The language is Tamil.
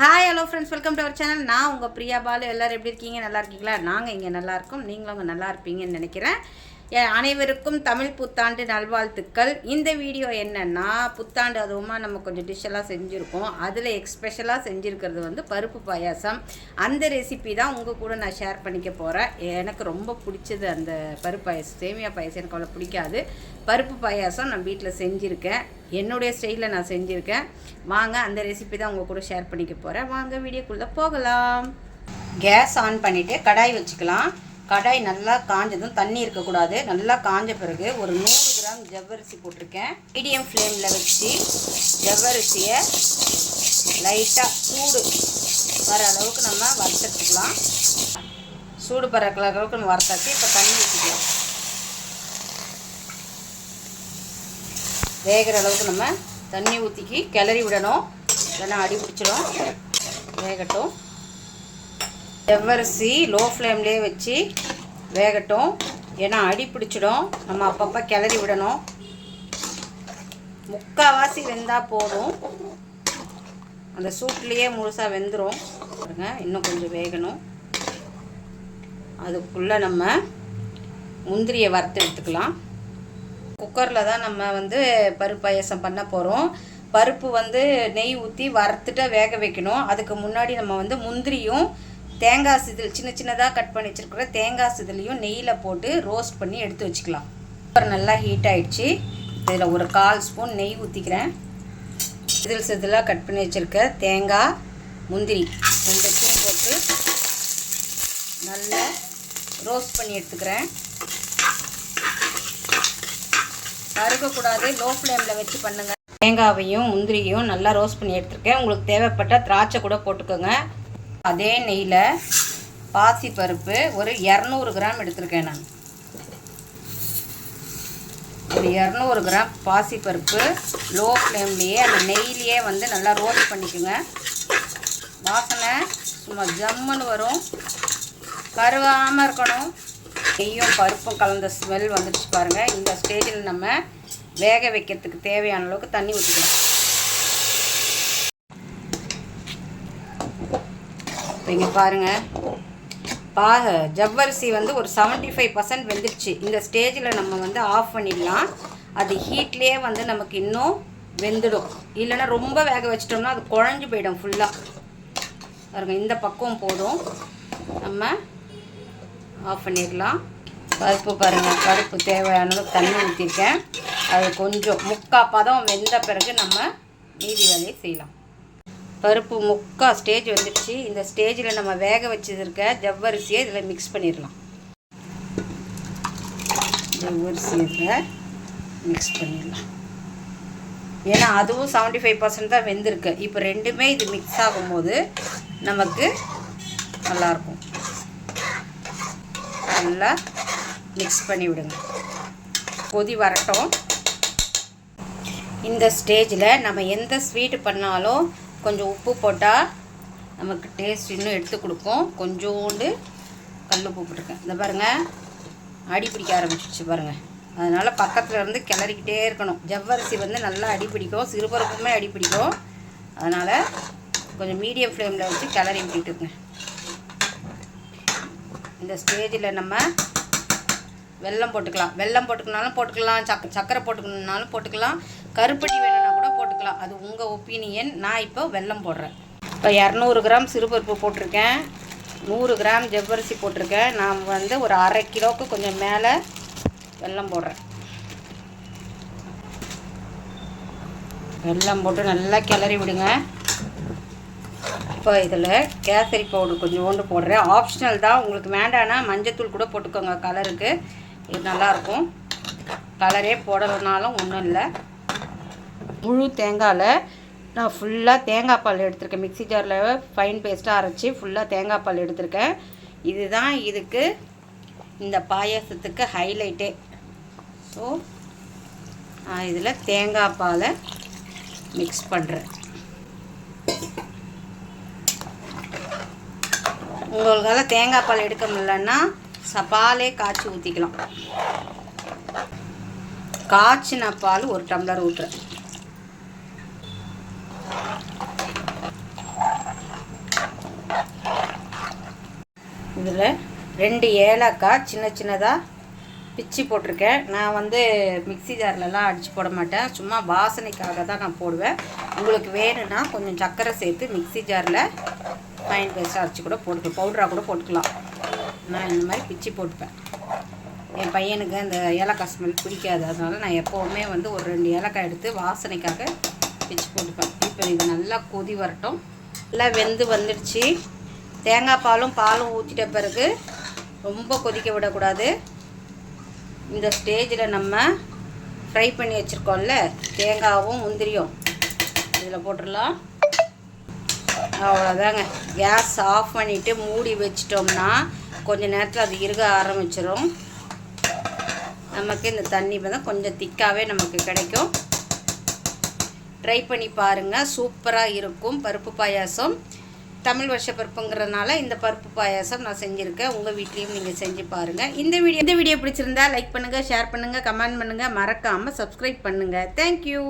Hi hello friends welcome to our channel நான் உங்கள் பிரியா பாலு. எல்லோரும் எப்படி இருக்கீங்க? நல்லா இருக்கீங்களா? நாங்கள் இங்கே நல்லா இருக்கோம். நீங்களும் அங்கே நல்லா இருப்பீங்கன்னு நினைக்கிறேன். அனைவருக்கும் தமிழ் புத்தாண்டு நல்வாழ்த்துக்கள். இந்த வீடியோ என்னென்னா புத்தாண்டு அதுவுமா நம்ம கொஞ்சம் டிஷ்ஷெல்லாம் செஞ்சுருக்கோம். அதில் எக்ஸ்பெஷலாக செஞ்சுருக்கிறது வந்து பருப்பு பாயாசம். அந்த ரெசிபி தான் உங்கள் கூட நான் ஷேர் பண்ணிக்க போகிறேன் எனக்கு ரொம்ப பிடிச்சது அந்த பருப்பு பாயாசம். சேமியா பாயாசம் எனக்கு அவ்வளோ பிடிக்காது. பருப்பு பாயாசம் நான் வீட்டில் செஞ்சுருக்கேன். என்னுடைய ஸ்டைலில் நான் செஞ்சுருக்கேன். வாங்க அந்த ரெசிபி தான் உங்கள் கூட ஷேர் பண்ணிக்க போகிறேன் வாங்க வீடியோக்குள்ளே போகலாம். கேஸ் ஆன் பண்ணிவிட்டு கடாய் வச்சுக்கலாம். கடாய் நல்லா காஞ்சதும் தண்ணி இருக்கக்கூடாது. நல்லா காஞ்ச பிறகு ஒரு நூறு கிராம் ஜவ்வரிசி போட்டிருக்கேன். மீடியம் ஃப்ளேமில் வச்சு ஜவ்வரிசியை லைட்டாக சூடு வர அளவுக்கு நம்ம வறுத்துக்கலாம். சூடு பறக்கிற அளவுக்கு நம்ம வறுத்தாச்சு. இப்போ தண்ணி ஊற்றிக்கலாம் வேகிற அளவுக்கு நம்ம தண்ணி ஊற்றிக்கி கிளறி விடணும். இல்லைன்னா அடி பிடிச்சிடும் வேகட்டும். செவ்வரிசி லோ ஃப்ளேம்லேயே வச்சு வேகட்டும். ஏன்னா அடி பிடிச்சிடும். நம்ம அப்பப்போ கிளறி விடணும். முக்கால்வாசி வெந்தால் போதும். அந்த சூட்லேயே முழுசாக வெந்துடும் பாருங்க இன்னும் கொஞ்சம் வேகணும். அதுக்குள்ளே நம்ம முந்திரியை வறுத்து எடுத்துக்கலாம். குக்கரில் தான் நம்ம வந்து பருப்பு பாயசம் பண்ண போகிறோம் பருப்பு வந்து நெய் ஊற்றி வறுத்துட்டு வேக வைக்கணும். அதுக்கு முன்னாடி நம்ம வந்து முந்திரியும் தேங்காய் சிதில் சின்ன சின்னதாக கட் பண்ணி வச்சுருக்கிற தேங்காய் சிதிலையும் நெய்யில் போட்டு ரோஸ்ட் பண்ணி எடுத்து வச்சுக்கலாம். குக்கர் நல்லா ஹீட் ஆகிடுச்சு இதில் ஒரு கால் ஸ்பூன் நெய் ஊற்றிக்கிறேன் சிதில் சிதிலாக கட் பண்ணி வச்சுருக்க தேங்காய் முந்திரி ரெண்டுத்தையும் போட்டு நல்லா ரோஸ்ட் பண்ணி எடுத்துக்கிறேன். கருகக்கூடாது லோ ஃப்ளேமில் வச்சு பண்ணுங்கள் தேங்காவையும் முந்திரியும் நல்லா ரோஸ்ட் பண்ணி எடுத்துருக்கேன். உங்களுக்கு தேவைப்பட்ட திராட்சை கூட போட்டுக்கோங்க. அதே நெய்யில் பாசி பருப்பு ஒரு இரநூறு கிராம் எடுத்திருக்கேன் நான். ஒரு இரநூறு கிராம் பாசி பருப்பு லோ ஃப்ளேம்லேயே அந்த நெய்லேயே வந்து நல்லா ரோஸ்ட் பண்ணிக்கோங்க. வாசனை சும்மா ஜம்முன்னு வரும். கருவாமல் இருக்கணும். நெய்யும் பருப்பும் கலந்த ஸ்மெல் வந்துடுச்சு பாருங்கள் இந்த ஸ்டேஜில் நம்ம வேக வைக்கிறதுக்கு தேவையான அளவுக்கு தண்ணி ஊற்றிக்கலாம் இப்போ இங்கே பாருங்கள் பா ஜவ்வரிசி வந்து ஒரு 75% ஃபைவ் பர்சன்ட் வெந்துடுச்சு இந்த ஸ்டேஜில் நம்ம வந்து ஆஃப் பண்ணிடலாம். அது ஹீட்லேயே வந்து நமக்கு இன்னும் வெந்துடும். இல்லைன்னா ரொம்ப வேக வச்சிட்டோம்னா அது குழஞ்சு போயிடும் ஃபுல்லாக பாருங்க இந்த பக்குவம் போதும். நம்ம ஆஃப் பண்ணிடலாம். பருப்பு பாருங்கள் பருப்பு தேவையான அளவுக்கு தண்ணி ஊற்றிருக்கேன் அது கொஞ்சம் முக்கா பதம் வெந்த பிறகு நம்ம மீதி வேலையை செய்யலாம். பருப்பு முக்கா ஸ்டேஜ் வந்துடுச்சு. இந்த ஸ்டேஜில் நம்ம வேக வச்சிருக்க ஜவ்வரிசியை இதில் மிக்ஸ் பண்ணிடலாம். ஜவ்வரிசி இதில் மிக்ஸ் பண்ணிடலாம். ஏன்னா அதுவும் 75% ஃபைவ் பர்சன்ட் தான் வெந்திருக்கு. இப்போ ரெண்டுமே இது மிக்ஸ் ஆகும்போது நமக்கு நல்லாயிருக்கும். நல்லா மிக்ஸ் பண்ணி விடுங்க. கொதி வரட்டும். இந்த ஸ்டேஜில் நம்ம எந்த ஸ்வீட் பண்ணாலும் கொஞ்சம் உப்பு போட்டால் நமக்கு டேஸ்ட் இன்னும் எடுத்து கொடுக்கும் கொஞ்சோண்டு கல் உப்பு போட்டிருக்கேன். இந்த பாருங்கள் அடி பிடிக்க ஆரம்பிச்சிச்சு பாருங்கள் அதனால் பக்கத்தில் இருந்து கிளறிக்கிட்டே இருக்கணும். ஜவ்வரிசி வந்து நல்லா அடி பிடிக்கும். சிறுபருப்புமே அடி பிடிக்கும். அதனால் கொஞ்சம் மீடியம் ஃப்ளேமில் வச்சு கிளறி இருக்கேன். இந்த ஸ்டேஜில் நம்ம வெல்லம் போட்டுக்கலாம். வெல்லம் போட்டுக்கனாலும் போட்டுக்கலாம். சக்க சக்கரை போட்டுக்கணுன்னாலும் போட்டுக்கலாம். கருப்பட்டி வேணும் பார்க்கலாம் அது உங்கள் ஒப்பீனியன் நான் இப்போ வெல்லம் போடுறேன். இப்போ இரநூறு கிராம் சிறுபருப்பு போட்டிருக்கேன். நூறு கிராம் ஜவ்வரிசி போட்டிருக்கேன். நான் வந்து ஒரு அரை கிலோவுக்கு கொஞ்சம் மேலே வெல்லம் போடுறேன். வெல்லம் போட்டு நல்லா கிளறி விடுங்க. இப்போ இதில் கேசரி பவுடர் கொஞ்சோண்டு போடுறேன். ஆப்ஷனல் தான். உங்களுக்கு வேண்டானா மஞ்சத்தூள் கூட போட்டுக்கோங்க. கலருக்கு இது நல்லாயிருக்கும் கலரே போடலைனாலும் ஒன்றும் இல்லை. முழு தேங்காயில் நான் ஃபுல்லாக தேங்காய் பால் எடுத்திருக்கேன். மிக்ஸி ஜாரில் ஃபைன் பேஸ்ட்டாக அரைச்சி ஃபுல்லாக தேங்காய் பால் எடுத்திருக்கேன். இதுதான் இதுக்கு இந்த பாயாசத்துக்கு ஹைலைட்டே ஸோ நான் இதில் தேங்காய் பாலை மிக்ஸ் பண்ணுறேன் உங்களுக்கால தேங்காய் பால் எடுக்க முடியலன்னா ச பாலே காய்ச்சி ஊற்றிக்கலாம் காய்ச்சின பால் ஒரு டம்ளர் ஊற்றுறேன் இதில் ரெண்டு ஏலக்காய் சின்ன சின்னதாக பிச்சு போட்டிருக்கேன். நான் வந்து மிக்ஸி ஜார்லலாம் அடித்து போட மாட்டேன். சும்மா வாசனைக்காக தான் நான் போடுவேன். உங்களுக்கு வேணும்னா கொஞ்சம் சர்க்கரை சேர்த்து மிக்ஸி ஜாரில் ஃபைன் பேஸ்ட்டாக அரைச்சி கூட போட்டுக்கலாம். பவுடராக கூட போட்டுக்கலாம். நான் இந்த மாதிரி பிச்சு போட்டுப்பேன். என் பையனுக்கு அந்த ஏலக்காய் ஸ்மெல் பிடிக்காது. அதனால நான் எப்போவுமே வந்து ஒரு ரெண்டு ஏலக்காய் எடுத்து வாசனைக்காக பிச்சு போட்டுப்பேன். இப்போ இது நல்லா கொதி வரட்டும். நல்லா வெந்து வந்துடுச்சு. தேங்காய் பாலும் பாலும் ஊற்றிட்ட பிறகு ரொம்ப கொதிக்க விடக்கூடாது. இந்த ஸ்டேஜில் நம்ம ஃப்ரை பண்ணி வச்சுருக்கோம்ல தேங்காவும் முந்திரியும். இதில் போட்டுடலாம். அவ்வளோதாங்க கேஸ் ஆஃப் பண்ணிவிட்டு மூடி வச்சிட்டோம்னா கொஞ்சம் நேரத்தில் அது இறுக ஆரம்பிச்சிடும் நமக்கு இந்த தண்ணி வந்து கொஞ்சம் திக்காகவே நமக்கு கிடைக்கும். ட்ரை பண்ணி பாருங்கள் சூப்பராக இருக்கும் பருப்பு பாயாசம். தமிழ் வருஷ பருப்புங்கிறதுனால இந்த பருப்பு பாயாசம் நான் செஞ்சுருக்கேன். உங்கள் வீட்லேயும் நீங்கள் செஞ்சு பாருங்கள் இந்த வீடியோ இந்த வீடியோ பிடிச்சிருந்தா லைக் பண்ணுங்கள் ஷேர் பண்ணுங்கள் கமெண்ட் பண்ணுங்கள் மறக்காமல் சப்ஸ்கிரைப் பண்ணுங்கள் தேங்க்யூ